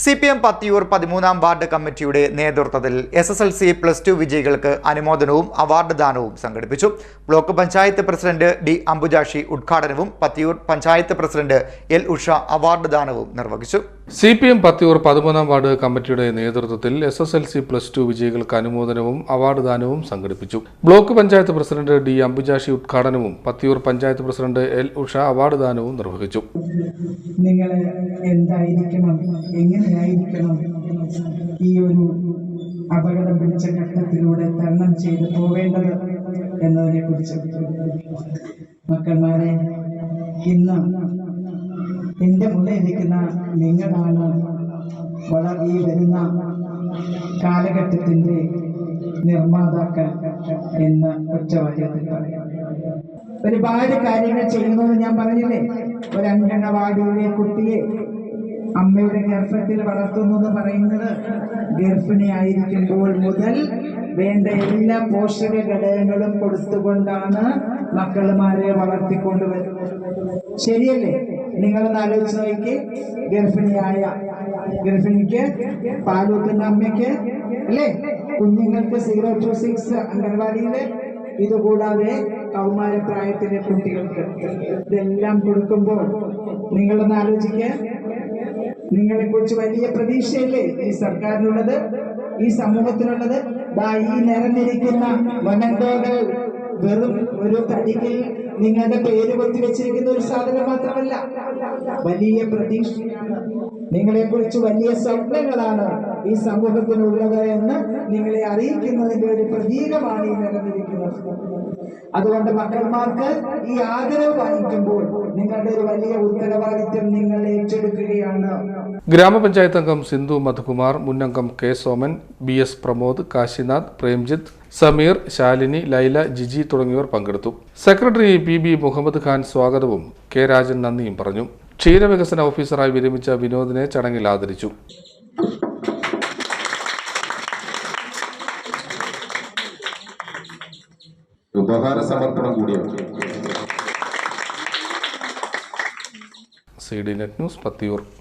C P M Pathiyoor പതിമൂന്നാം ward കമ്മിറ്റിയുടെ നേതൃത്വത്തിൽ S S L C plus two വിജയികൾക്ക് അനുമോദനവും അവാർഡ് ദാനവും സംഘടിപ്പിച്ചു. Block panchayat president D Ambujakshi ഉദ്ഘാടനവും Pathiyoor panchayat president L Usha award ദാനവും നിർവഹിച്ചു. സി പി എം പത്തിയൂർ പതിമൂന്നാം വാർഡ് കമ്മിറ്റിയുടെ നേതൃത്വത്തിൽ S S L C plus two വിജയികൾക്ക് അനുമോദനവും അവാർഡ് ദാനവും സംഘടിപ്പിച്ചു. Block panchayat president D Ambujakshi ഉദ്ഘാടനവും Pathiyoor panchayat president L Usha award ദാനവും നിർവഹിച്ചു. നിങ്ങൾ എന്തായിരിക്കണം എങ്ങനെയായിരിക്കണം ഈ ഒരു അപകടം പിടിച്ച ഘട്ടത്തിലൂടെ തരണം ചെയ്ത് പോവേണ്ടത് എന്നതിനെ കുറിച്ച് മക്കന്മാരെ ഇന്ന് എന്റെ ഇരിക്കുന്ന നിങ്ങളാണ് ഈ വരുന്ന കാലഘട്ടത്തിന്റെ നിർമ്മാതാക്കൾ എന്ന് ഒറ്റവാക്യത്തിൽ പറയാം. ഒരുപാട് കാര്യങ്ങൾ ചെയ്യുന്നത് ഞാൻ പറഞ്ഞില്ലേ? ഒരു അങ്കണവാടിയിലെ കുട്ടിയെ അമ്മയുടെ ഗർഭത്തിൽ വളർത്തുന്നു എന്ന് പറയുന്നത് ഗർഭിണിയായിരിക്കുമ്പോൾ മുതൽ വേണ്ട എല്ലാ പോഷക ഘടകങ്ങളും കൊടുത്തുകൊണ്ടാണ് മക്കളുമാരെ വളർത്തിക്കൊണ്ടുവരുന്നത്. ശരിയല്ലേ? നിങ്ങളൊന്ന് ആലോചിച്ച് നോക്കി ഗർഭിണിയായ ഗർഭിണിക്ക് പാലൂക്കുന്ന അമ്മയ്ക്ക് അല്ലേ? കുഞ്ഞുങ്ങൾക്ക് സീറോ ടു സിക്സ് അംഗൻവാടിയിൽ. ഇതുകൂടാതെ കൗമാരപ്രായത്തിലെ കുട്ടികൾക്ക് ഇതെല്ലാം കൊടുക്കുമ്പോൾ നിങ്ങളൊന്ന് ആലോചിക്കുക നിങ്ങളെ കുറിച്ച് വലിയ പ്രതീക്ഷയല്ലേ ഈ സർക്കാരിനുള്ളത് ഈ സമൂഹത്തിനുള്ളത്? ഈ നിറഞ്ഞിരിക്കുന്ന വനന്തോകൾ വെറും ഒരു തടിയിൽ നിങ്ങളുടെ പേര് കൊത്തി വെച്ചിരിക്കുന്ന ഒരു സാധനം മാത്രമല്ല വലിയ പ്രതീക്ഷയാണ്. നിങ്ങളെ കുറിച്ച് വലിയ സ്വപ്നങ്ങളാണ് ഈ സമൂഹത്തിനുള്ളത് എന്ന് നിങ്ങളെ അറിയിക്കുന്നതിന്റെ ഒരു പ്രതീകമാണ് ഈ നിലനിൽക്കുന്നത് അതുകൊണ്ട് മക്കൾമാർക്ക് ഈ ആദരവ് വാങ്ങിക്കുമ്പോൾ നിങ്ങളുടെ ഒരു വലിയ ഉത്തരവാദിത്വം നിങ്ങൾ ഏറ്റെടുക്കുകയാണ്. ഗ്രാമപഞ്ചായത്ത് അംഗം Sindhu Madhukumar മുന്നംഗം K Soman B S Pramod Kashinath Premjith Sameer Shalini Laila Jiji തുടങ്ങിയവർ പങ്കെടുത്തു. Secretary P B Muhammad Khan സ്വാഗതവും കെ രാജൻ നന്ദിയും പറഞ്ഞു. ക്ഷീരവികസന ഓഫീസറായി വിരമിച്ച വിനോദിനെ ചടങ്ങിൽ ആദരിച്ചു. ഉപഹാര സമർപ്പണം കൂടിയാണ് C D net news Pathiyoor.